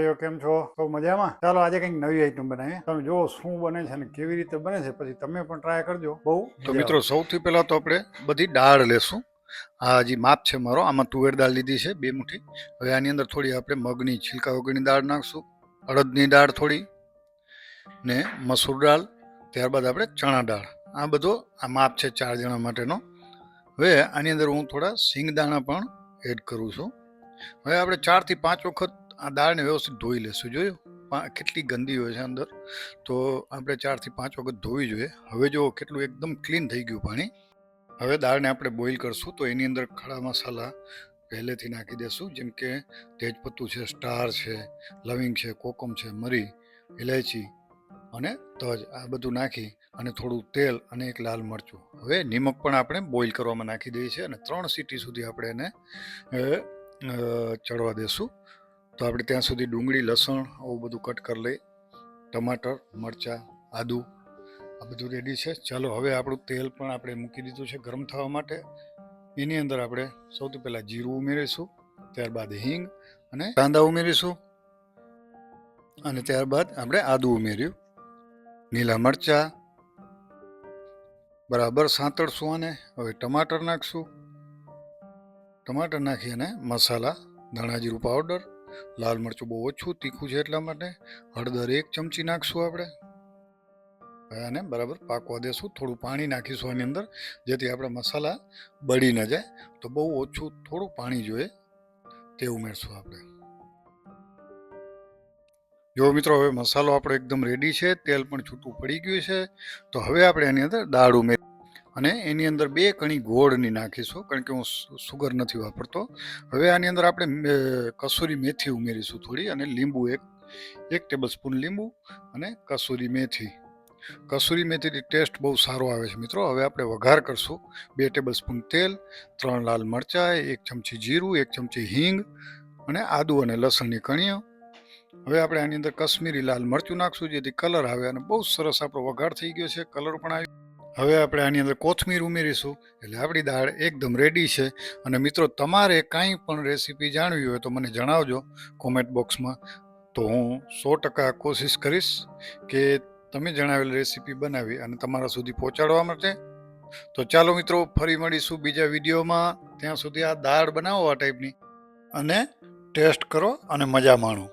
ભાઈઓ કેમ છો? તો મજામાં? ચાલો આજે કંઈક નવી આઈટમ બનાવીએ. તમે જો શું બને છે ને કેવી રીતે બને છે પછી તમે પણ ટ્રાય કરજો. બહુ તો મિત્રો સૌથી પહેલા તો આપણે બધી દાળ લેશું. આ હજી માપ છે મારો આમાં તુવેર દાળ લીધી છે બે મુઠ્ઠી. હવે આની અંદર થોડી આપણે મગની છિલકા વગરની દાળ નાખશું અડદની દાળ થોડી ને મસૂર દાળ ત્યારબાદ આપણે ચણા દાળ. આ બધો આ માપ છે ચાર જણા માટેનો. હવે આની અંદર હું થોડા સિંગદાણા પણ એડ કરું છું. હવે આપણે ચારથી પાંચ વખત આ દાળને વ્યવસ્થિત ધોઈ લેશું, જોયું? કેટલી ગંદી હોય છે અંદર. તો આપણે ચારથી પાંચ વખત ધોવી જોઈએ. હવે જો કેટલું એકદમ ક્લીન થઈ ગયું પાણી. હવે દાળને આપણે બોઇલ કરશું, તો એની અંદર ખડા મસાલા પહેલેથી નાખી દેશું. જેમ કે તેજપત્તું છે, સ્ટાર છે, લવિંગ છે, કોકમ છે, મરી ઇલાયચી અને તજ. આ બધું નાખી અને થોડું તેલ અને એક લાલ મરચું. હવે નિમક પણ આપણે બોઇલ કરવામાં નાખી દઈએ છીએ અને ત્રણ સીટી સુધી આપણે એને ચડવા દેશું. તો આપણે ત્યાં સુધી ડુંગળી, લસણ, આવું બધું કટ કરી લઈ. ટમાટર, મરચાં, આદુ, આ બધું રેડી છે. ચાલો, હવે આપણું તેલ પણ આપણે મૂકી દીધું છે ગરમ થવા માટે. એની અંદર આપણે સૌથી પહેલાં જીરું ઉમેરીશું, ત્યારબાદ હિંગ અને કાંદા ઉમેરીશું અને ત્યારબાદ આપણે આદુ ઉમેર્યું. લીલા મરચાં, બરાબર સાંતળશું અને હવે ટમાટર નાખશું. ટમાટર નાખી અને મસાલા, ધાણા જીરું પાવડર લાલ મરચું બહુ ઓછું, તીખું છે એટલા માટે. હળદર એક ચમચી નાખશું આપણે. આને બરાબર પાકવા દેશું. થોડું પાણી નાખીશું આની અંદર, જેથી આપણા મસાલા બળી ન જાય. તો બહુ ઓછું થોડું પાણી જોઈએ તે ઉમેરશું આપણે. જો મિત્રો, હવે મસાલો આપણો એકદમ રેડી છે. તેલ પણ છૂટું પડી ગયું છે. તો હવે આપણે એની અંદર દાળ ઉમેરી અને એની અંદર બે કણી ગોળની નાખીશું, કારણ કે હું સુગર નથી વાપરતો. હવે આની અંદર આપણે કસૂરી મેથી ઉમેરીશું થોડી અને લીંબુ એક એક ટેબલ સ્પૂન લીંબુ અને કસૂરી મેથી. કસૂરી મેથીની ટેસ્ટ બહુ સારો આવે છે મિત્રો. હવે આપણે વઘાર કરશું. બે ટેબલ સ્પૂન તેલ, ત્રણ લાલ મરચાં, એક ચમચી જીરું, એક ચમચી હિંગ અને આદુ અને લસણની કણીઓ. હવે આપણે આની અંદર કશ્મીરી લાલ મરચું નાખશું, જેથી કલર આવે અને બહુ સરસ આપણો વઘાર થઈ ગયો છે. કલર પણ આવી હવે આપણે આની અંદર કોથમીર ઉમેરીશું. એટલે આપણી દાળ એકદમ રેડી છે. અને મિત્રો, તમારે કાંઈ પણ રેસીપી જાણવી હોય તો મને જણાવજો કોમેન્ટ બોક્સમાં તો હું સો ટકા કોશિશ કરીશ કે તમે જણાવેલ રેસીપી બનાવી અને તમારા સુધી પહોંચાડવા માટે. તો ચાલો મિત્રો, ફરી મળીશું બીજા વિડીયોમાં. ત્યાં સુધી આ દાળ બનાવો આ ટાઈપની અને ટેસ્ટ કરો અને મજા માણો.